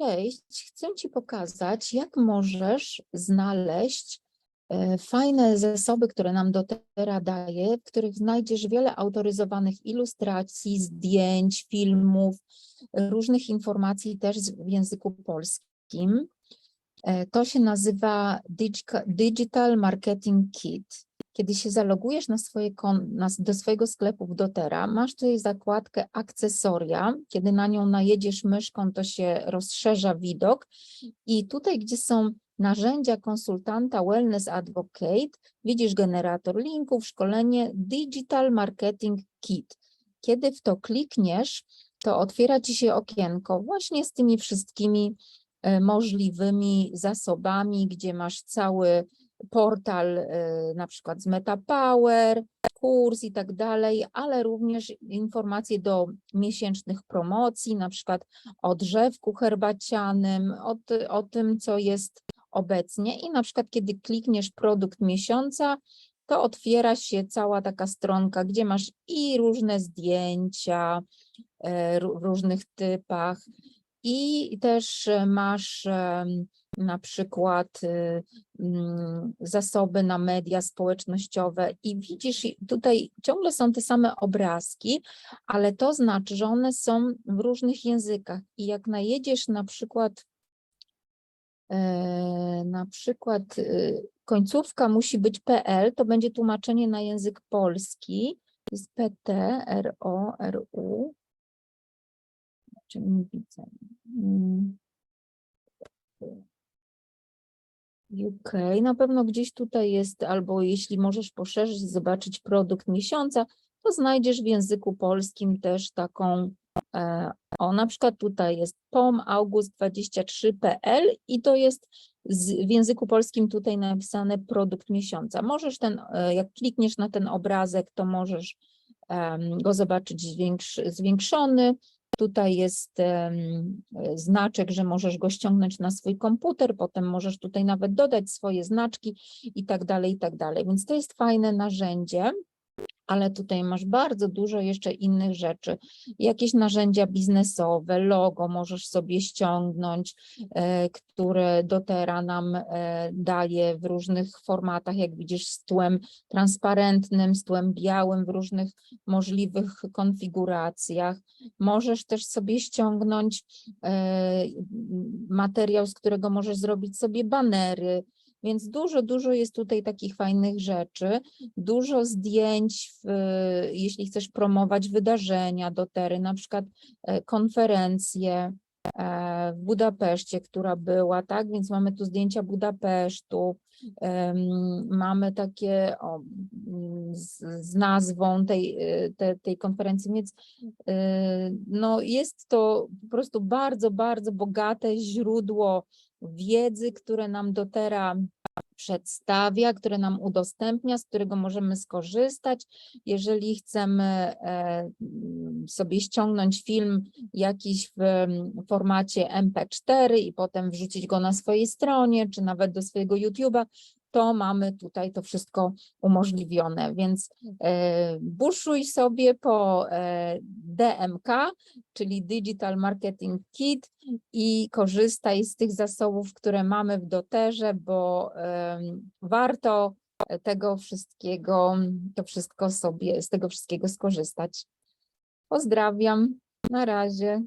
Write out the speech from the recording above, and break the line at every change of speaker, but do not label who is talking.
Cześć, chcę Ci pokazać, jak możesz znaleźć e, fajne zasoby, które nam doTERRA daje, w których znajdziesz wiele autoryzowanych ilustracji, zdjęć, filmów, różnych informacji też w języku polskim. E, To się nazywa Digital Marketing Kit. Kiedy się zalogujesz na swoje na, do swojego sklepu w doTERRA, masz tutaj zakładkę akcesoria. Kiedy na nią najedziesz myszką, to się rozszerza widok. I tutaj, gdzie są narzędzia konsultanta Wellness Advocate, widzisz generator linków, szkolenie Digital Marketing Kit. Kiedy w to klikniesz, to otwiera ci się okienko właśnie z tymi wszystkimi e, możliwymi zasobami, gdzie masz cały portal e, na przykład z MetaPower, kurs i tak dalej, ale również informacje do miesięcznych promocji, na przykład o drzewku herbacianym, o, ty, o tym, co jest obecnie. I na przykład kiedy klikniesz produkt miesiąca, to otwiera się cała taka stronka, gdzie masz i różne zdjęcia ró- w różnych typach i też e, masz em, na przykład y, mm, zasoby na media społecznościowe i widzisz tutaj ciągle są te same obrazki, ale to znaczy, że one są w różnych językach i jak najedziesz na przykład e, na przykład y, końcówka musi być PL, to będzie tłumaczenie na język polski. Jest PT, RO, RU. Czy nie widzę. Mm. UK, na pewno gdzieś tutaj jest, albo jeśli możesz poszerzyć, zobaczyć produkt miesiąca, to znajdziesz w języku polskim też taką, e, o na przykład tutaj jest POM August 23.pl i to jest z, w języku polskim tutaj napisane produkt miesiąca. Możesz ten, e, jak klikniesz na ten obrazek, to możesz go zobaczyć zwiększ, zwiększony. Tutaj jest znaczek, że możesz go ściągnąć na swój komputer, potem możesz tutaj nawet dodać swoje znaczki i tak dalej, i tak dalej. Więc to jest fajne narzędzie, ale tutaj masz bardzo dużo jeszcze innych rzeczy. Jakieś narzędzia biznesowe, logo możesz sobie ściągnąć, e, które doTERRA nam e, daje w różnych formatach, jak widzisz, z tłem transparentnym, z tłem białym w różnych możliwych konfiguracjach. Możesz też sobie ściągnąć e, materiał, z którego możesz zrobić sobie banery, więc dużo, dużo jest tutaj takich fajnych rzeczy, dużo zdjęć, w, jeśli chcesz promować wydarzenia dotery, na przykład e, konferencję e, w Budapeszcie, która była, tak, więc mamy tu zdjęcia Budapesztu, mamy takie o, mm, z, z nazwą tej, e, te, tej konferencji, więc e, no jest to po prostu bardzo, bardzo bogate źródło wiedzy, które nam dotera przedstawia, które nam udostępnia, z którego możemy skorzystać. Jeżeli chcemy e, mm, sobie ściągnąć film jakiś w mm, formacie MP4 i potem wrzucić go na swojej stronie, czy nawet do swojego YouTube'a, to mamy tutaj to wszystko umożliwione, więc e, buszuj sobie po e, DMK, czyli Digital Marketing Kit i korzystaj z tych zasobów, które mamy w doterze, bo warto tego wszystkiego, to wszystko sobie, z tego wszystkiego skorzystać. Pozdrawiam, na razie.